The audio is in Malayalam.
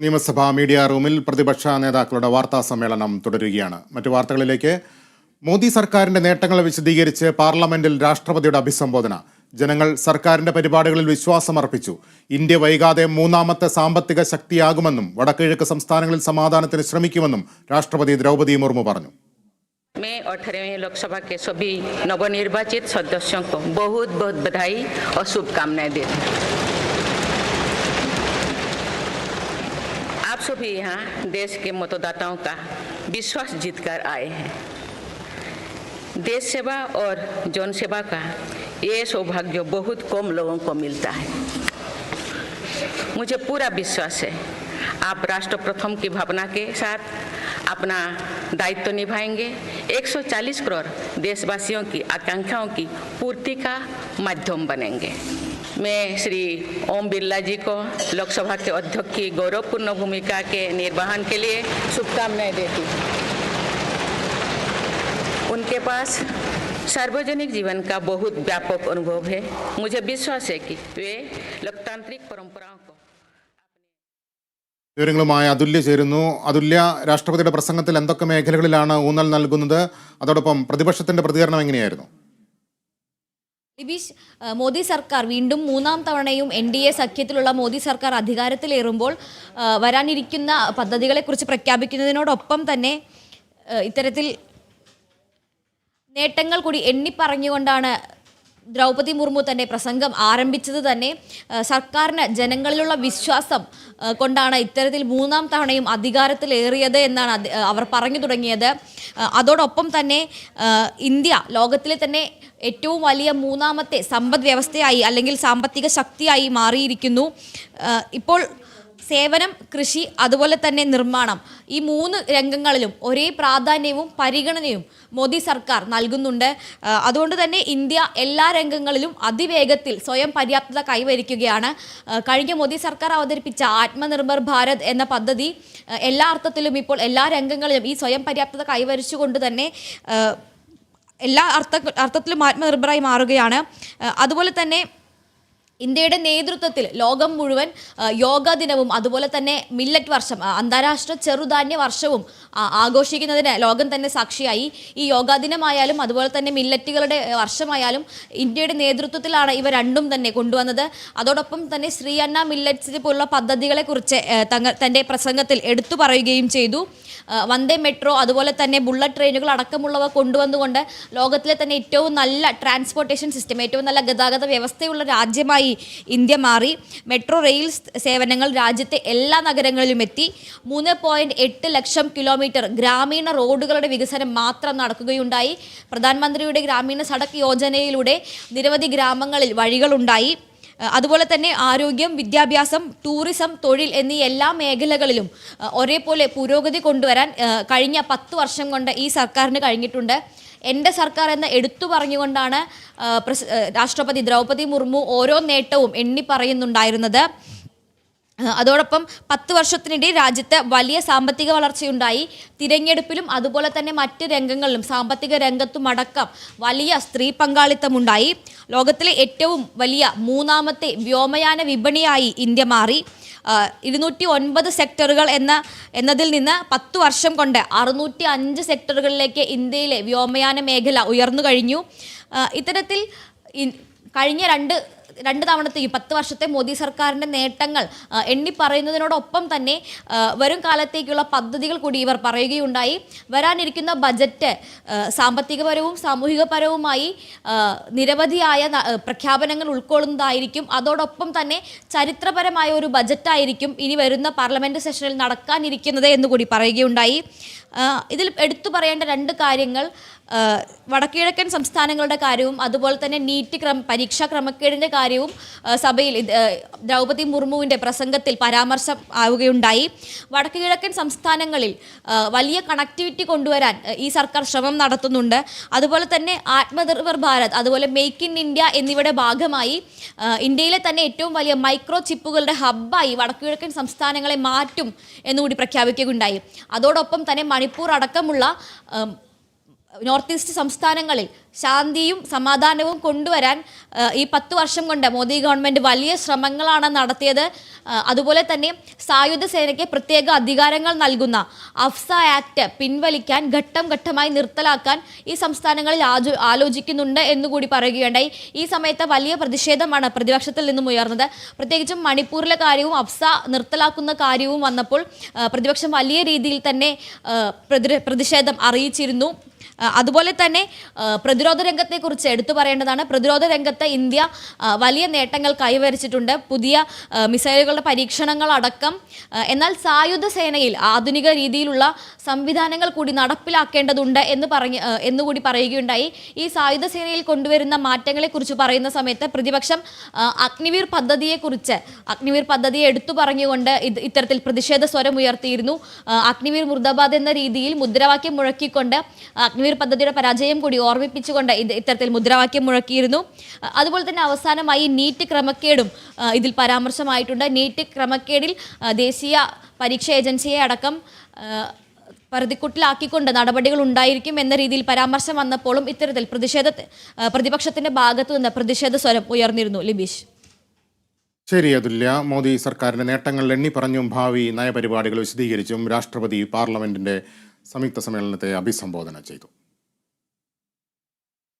നിയമസഭാ മീഡിയ റൂമിൽ പ്രതിപക്ഷ നേതാക്കളുടെ വാർത്താ സമ്മേളനം തുടരുകയാണ് മറ്റു വാർത്തകളിലേക്ക് മോദി സർക്കാരിന്റെ നേട്ടങ്ങൾ വിശദീകരിച്ച് പാർലമെന്റിൽ രാഷ്ട്രപതിയുടെ അഭിസംബോധന ജനങ്ങൾ സർക്കാരിന്റെ പരിപാടികളിൽ വിശ്വാസമർപ്പിച്ചു ഇന്ത്യ വൈകാതെ മൂന്നാമത്തെ സാമ്പത്തിക ശക്തിയാകുമെന്നും വടക്കുകിഴക്ക് സംസ്ഥാനങ്ങളിൽ സമാധാനത്തിന് ശ്രമിക്കുമെന്നും രാഷ്ട്രപതി ദ്രൗപദി മുർമു പറഞ്ഞു मैं अठारहवीं लोकसभा के सभी नवनिर्वाचित सदस्यों को बहुत बहुत बधाई और शुभकामनाएं देती हूं। आप सभी यहाँ देश के मतदाताओं का विश्वास जीतकर आए हैं। देश सेवा और जन सेवा का ये सौभाग्य बहुत कम लोगों को मिलता है। मुझे पूरा विश्वास है, आप राष्ट्र प्रथम की भावना के साथ अपना दायित्व निभाएँगे। 140 करोड़ देशवासियों की आकांक्षाओं की पूर्ति का माध्यम बनेंगे। मैं श्री ओम बिरला जी को लोकसभा के अध्यक्ष की गौरवपूर्ण भूमिका के निर्वहन के लिए शुभकामनाएं देती हूँ उनके पास सार्वजनिक जीवन का बहुत व्यापक अनुभव है मुझे विश्वास है कि वे लोकतांत्रिक परंपराओं को വിവരങ്ങളുമായി അതുല്യ ചേരുന്നു അതുല്യ രാഷ്ട്രപതിയുടെ പ്രസംഗത്തിൽ എന്തൊക്കെ മേഖലകളിലാണ് ഊന്നൽ നൽകുന്നത് അതോടൊപ്പം പ്രതിപക്ഷത്തിന്റെ പ്രതികരണം എങ്ങനെയായിരുന്നു ലിബീഷ് മോദി സർക്കാർ വീണ്ടും മൂന്നാം തവണയും എൻ ഡി എ സഖ്യത്തിലുള്ള മോദി സർക്കാർ അധികാരത്തിലേറുമ്പോൾ വരാനിരിക്കുന്ന പദ്ധതികളെക്കുറിച്ച് പ്രഖ്യാപിക്കുന്നതിനോടൊപ്പം തന്നെ ഇത്തരത്തിൽ നേട്ടങ്ങൾ കൂടി എണ്ണിപ്പറഞ്ഞുകൊണ്ടാണ് ദ്രൗപദി മുർമു തന്നെ പ്രസംഗം ആരംഭിച്ചത് തന്നെ സർക്കാരിന് ജനങ്ങളിലുള്ള വിശ്വാസം കൊണ്ടാണ് ഇത്തരത്തിൽ മൂന്നാം തവണയും അധികാരത്തിലേറിയത് എന്നാണ് അവർ പറഞ്ഞു തുടങ്ങിയത്. അതോടൊപ്പം തന്നെ ഇന്ത്യ ലോകത്തിലെ തന്നെ ഏറ്റവും വലിയ മൂന്നാമത്തെ സമ്പദ് വ്യവസ്ഥയായി അല്ലെങ്കിൽ സാമ്പത്തിക ശക്തിയായി മാറിയിരിക്കുന്നു. ഇപ്പോൾ സേവനം കൃഷി അതുപോലെ തന്നെ നിർമ്മാണം. ഈ മൂന്ന് രംഗങ്ങളിലും ഒരേ പ്രാധാന്യവും പരിഗണനയും മോദി സർക്കാർ നൽകുന്നുണ്ട്. അതുകൊണ്ട് തന്നെ ഇന്ത്യ എല്ലാ രംഗങ്ങളിലും അതിവേഗത്തിൽ സ്വയം പര്യാപ്തത കൈവരിക്കുകയാണ്. കഴിഞ്ഞ മോദി സർക്കാർ അവതരിപ്പിച്ച ആത്മനിർഭർ ഭാരത് എന്ന പദ്ധതി എല്ലാ അർത്ഥത്തിലും ഇപ്പോൾ എല്ലാ രംഗങ്ങളിലും ഈ സ്വയം പര്യാപ്തത കൈവരിച്ചുകൊണ്ട് തന്നെ എല്ലാ അർത്ഥ അർത്ഥത്തിലും ആത്മനിർഭരായി മാറുകയാണ്. അതുപോലെ തന്നെ ഇന്ത്യയുടെ നേതൃത്വത്തിൽ ലോകം മുഴുവൻ യോഗ ദിനവും അതുപോലെ തന്നെ മില്ലറ്റ് വർഷം അന്താരാഷ്ട്ര ചെറുധാന്യ വർഷവും ആഘോഷിക്കുന്നതിന് ലോകം തന്നെ സാക്ഷിയായി. ഈ യോഗാ ദിനമായാലും അതുപോലെ തന്നെ മില്ലറ്റുകളുടെ വർഷമായാലും ഇന്ത്യയുടെ നേതൃത്വത്തിലാണ് ഇവ രണ്ടും തന്നെ കൊണ്ടുവന്നത്. അതോടൊപ്പം തന്നെ ശ്രീ അന്ന മില്ലറ്റ്സിനെ പോലുള്ള പദ്ധതികളെക്കുറിച്ച് തങ്ങ തന്റെ പ്രസംഗത്തിൽ എടുത്തു പറയുകയും ചെയ്തു. വന്ദേ മെട്രോ അതുപോലെ തന്നെ ബുള്ളറ്റ് ട്രെയിനുകൾ അടക്കമുള്ളവ കൊണ്ടുവന്നുകൊണ്ട് ലോകത്തിലെ തന്നെ ഏറ്റവും നല്ല ട്രാൻസ്പോർട്ടേഷൻ സിസ്റ്റം ഏറ്റവും നല്ല ഗതാഗത വ്യവസ്ഥയുള്ള രാജ്യമായി ഇന്ത്യ മാറി. മെട്രോ റെയിൽ സേവനങ്ങൾ രാജ്യത്തെ എല്ലാ നഗരങ്ങളിലും എത്തി. മൂന്ന് പോയിന്റ് എട്ട് ലക്ഷം കിലോമീറ്റർ ഗ്രാമീണ റോഡുകളുടെ വികസനം മാത്രം നടക്കുകയുണ്ടായി. പ്രധാനമന്ത്രിയുടെ ഗ്രാമീണ സടക്ക് യോജനയിലൂടെ നിരവധി ഗ്രാമങ്ങളിൽ വഴികളുണ്ടായി. അതുപോലെ തന്നെ ആരോഗ്യം വിദ്യാഭ്യാസം ടൂറിസം തൊഴിൽ എന്നീ എല്ലാ മേഖലകളിലും ഒരേപോലെ പുരോഗതി കൊണ്ടുവരാൻ കഴിഞ്ഞ പത്ത് വർഷം കൊണ്ട് ഈ സർക്കാരിന് കഴിഞ്ഞിട്ടുണ്ട്. എന്റെ സർക്കാർ എന്ന് എടുത്തു പറഞ്ഞുകൊണ്ടാണ് രാഷ്ട്രപതി ദ്രൗപദി മുർമു ഓരോ നേട്ടവും എണ്ണി പറയുന്നുണ്ടായിരുന്നത്. അതോടൊപ്പം പത്ത് വർഷത്തിനിടെ രാജ്യത്ത് വലിയ സാമ്പത്തിക വളർച്ചയുണ്ടായി. തിരഞ്ഞെടുപ്പിലും അതുപോലെ തന്നെ മറ്റ് രംഗങ്ങളിലും സാമ്പത്തിക രംഗത്തും അടക്കം വലിയ സ്ത്രീ പങ്കാളിത്തമുണ്ടായി. ലോകത്തിലെ ഏറ്റവും വലിയ മൂന്നാമത്തെ വ്യോമയാന വിപണിയായി ഇന്ത്യ മാറി. ഇരുന്നൂറ്റി ഒൻപത് സെക്ടറുകൾ എന്ന എന്നതിൽ നിന്ന് പത്ത് വർഷം കൊണ്ട് അറുന്നൂറ്റി അഞ്ച് സെക്ടറുകളിലേക്ക് ഇന്ത്യയിലെ വ്യോമയാന മേഖല ഉയർന്നു കഴിഞ്ഞു. ഇത്തരത്തിൽ കഴിഞ്ഞ രണ്ട് രണ്ട് തവണത്തെ ഈ പത്ത് വർഷത്തെ മോദി സർക്കാരിന്റെ നേട്ടങ്ങൾ എണ്ണി പറയുന്നതിനോടൊപ്പം തന്നെ വരും കാലത്തേക്കുള്ള പദ്ധതികൾ കൂടി ഇവർ പറയുകയുണ്ടായി. വരാനിരിക്കുന്ന ബജറ്റ് സാമ്പത്തികപരവും സാമൂഹികപരവുമായി നിരവധിയായ പ്രഖ്യാപനങ്ങൾ ഉൾക്കൊള്ളുന്നതായിരിക്കും. അതോടൊപ്പം തന്നെ ചരിത്രപരമായ ഒരു ബജറ്റായിരിക്കും ഇനി വരുന്ന പാർലമെന്റ് സെഷനിൽ നടക്കാനിരിക്കുന്നത് എന്നുകൂടി പറയുകയുണ്ടായി. ഇതിൽ എടുത്തു പറയേണ്ട രണ്ട് കാര്യങ്ങൾ വടക്കിഴക്കൻ സംസ്ഥാനങ്ങളുടെ കാര്യവും അതുപോലെ തന്നെ നീറ്റ് ക്രമ പരീക്ഷാ ക്രമക്കേടിന്റെ കാര്യവും സഭയിൽ ദ്രൗപതി മുർമുവിന്റെ പ്രസംഗത്തിൽ പരാമർശം ആവുകയുണ്ടായി. വടക്കുകിഴക്കൻ സംസ്ഥാനങ്ങളിൽ വലിയ കണക്ടിവിറ്റി കൊണ്ടുവരാൻ ഈ സർക്കാർ ശ്രമം നടത്തുന്നുണ്ട്. അതുപോലെ തന്നെ ആത്മനിർഭർ ഭാരത് അതുപോലെ മേക്ക് ഇൻ ഇന്ത്യ എന്നിവയുടെ ഭാഗമായി ഇന്ത്യയിലെ തന്നെ ഏറ്റവും വലിയ മൈക്രോ ചിപ്പുകളുടെ ഹബ്ബായി വടക്കുകിഴക്കൻ സംസ്ഥാനങ്ങളെ മാറ്റും എന്നുകൂടി പ്രഖ്യാപിക്കുകയുണ്ടായി. അതോടൊപ്പം തന്നെ മണിപ്പൂർ അടക്കമുള്ള നോർത്ത് ഈസ്റ്റ് സംസ്ഥാനങ്ങളിൽ ശാന്തിയും സമാധാനവും കൊണ്ടുവരാൻ ഈ പത്ത് വർഷം കൊണ്ട് മോദി ഗവൺമെന്റ് വലിയ ശ്രമങ്ങളാണ് നടത്തിയത്. അതുപോലെ തന്നെ സായുധ സേനയ്ക്ക് പ്രത്യേക അധികാരങ്ങൾ നൽകുന്ന അഫ്സ ആക്ട് പിൻവലിക്കാൻ ഘട്ടം ഘട്ടമായി നിർത്തലാക്കാൻ ഈ സംസ്ഥാനങ്ങളിൽ ആലോചിക്കുന്നുണ്ട് എന്നുകൂടി പറയുകയുണ്ടായി. ഈ സമയത്ത് വലിയ പ്രതിഷേധമാണ് പ്രതിപക്ഷത്തിൽ നിന്നും ഉയർന്നത്. പ്രത്യേകിച്ചും മണിപ്പൂരിലെ കാര്യവും അഫ്സ നിർത്തലാക്കുന്ന കാര്യവും വന്നപ്പോൾ പ്രതിപക്ഷം വലിയ രീതിയിൽ തന്നെ പ്രതിഷേധം അറിയിച്ചിരുന്നു. അതുപോലെ തന്നെ പ്രതിരോധ രംഗത്തെക്കുറിച്ച് എടുത്തു പറയേണ്ടതാണ്. പ്രതിരോധ രംഗത്ത് ഇന്ത്യ വലിയ നേട്ടങ്ങൾ കൈവരിച്ചിട്ടുണ്ട്. പുതിയ മിസൈലുകളുടെ പരീക്ഷണങ്ങളടക്കം. അടക്കം എന്നാൽ സായുധ സേനയിൽ ആധുനിക രീതിയിലുള്ള സംവിധാനങ്ങൾ കൂടി നടപ്പിലാക്കേണ്ടതുണ്ട് എന്ന് പറഞ്ഞ് എന്നുകൂടി പറയുകയുണ്ടായി. ഈ സായുധ സേനയിൽ കൊണ്ടുവരുന്ന മാറ്റങ്ങളെക്കുറിച്ച് പറയുന്ന സമയത്ത് പ്രതിപക്ഷം അഗ്നിവീർ പദ്ധതിയെക്കുറിച്ച് അഗ്നിവീർ പദ്ധതിയെ എടുത്തു പറഞ്ഞുകൊണ്ട് ഇത്തരത്തിൽ പ്രതിഷേധ സ്വരം ഉയർത്തിയിരുന്നു. അഗ്നിവീർ മുർദാബാദ് എന്ന രീതിയിൽ മുദ്രാവാക്യം മുഴക്കിക്കൊണ്ട് അഗ്നിവീർ പദ്ധതിയുടെ പരാജയം കൂടി ഓർമ്മിപ്പിച്ചുകൊണ്ട് ഇത് ഇത്തരത്തിൽ മുദ്രാവാക്യം മുഴക്കിയിരുന്നു. അതുപോലെ തന്നെ അവസാനമായി നീറ്റ് ക്രമക്കേടും ഇതിൽ പരാമർശമായിട്ടുണ്ട്. നീറ്റ് ക്രമക്കേടിൽ ദേശീയ പരീക്ഷ ഏജൻസിയെ അടക്കം പ്രതിക്കുട്ടിലാക്കിക്കൊണ്ട് നടപടികൾ ഉണ്ടായിരിക്കും എന്ന രീതിയിൽ പരാമർശം വന്നപ്പോഴും ഇത്തരത്തിൽ പ്രതിഷേധ പ്രതിപക്ഷത്തിന്റെ ഭാഗത്തു നിന്ന് പ്രതിഷേധ സ്വരം ഉയർന്നിരുന്നു. ലിബീഷ്. ശരി അതുല്യ. മോദി സർക്കാരിന്റെ നേട്ടങ്ങൾ എണ്ണി പറഞ്ഞും ഭാവി നയപരിപാടികൾ വിശദീകരിച്ചും രാഷ്ട്രപതി പാർലമെന്റിന്റെ സംയുക്ത സമ്മേളനത്തെ അഭിസംബോധന ചെയ്തു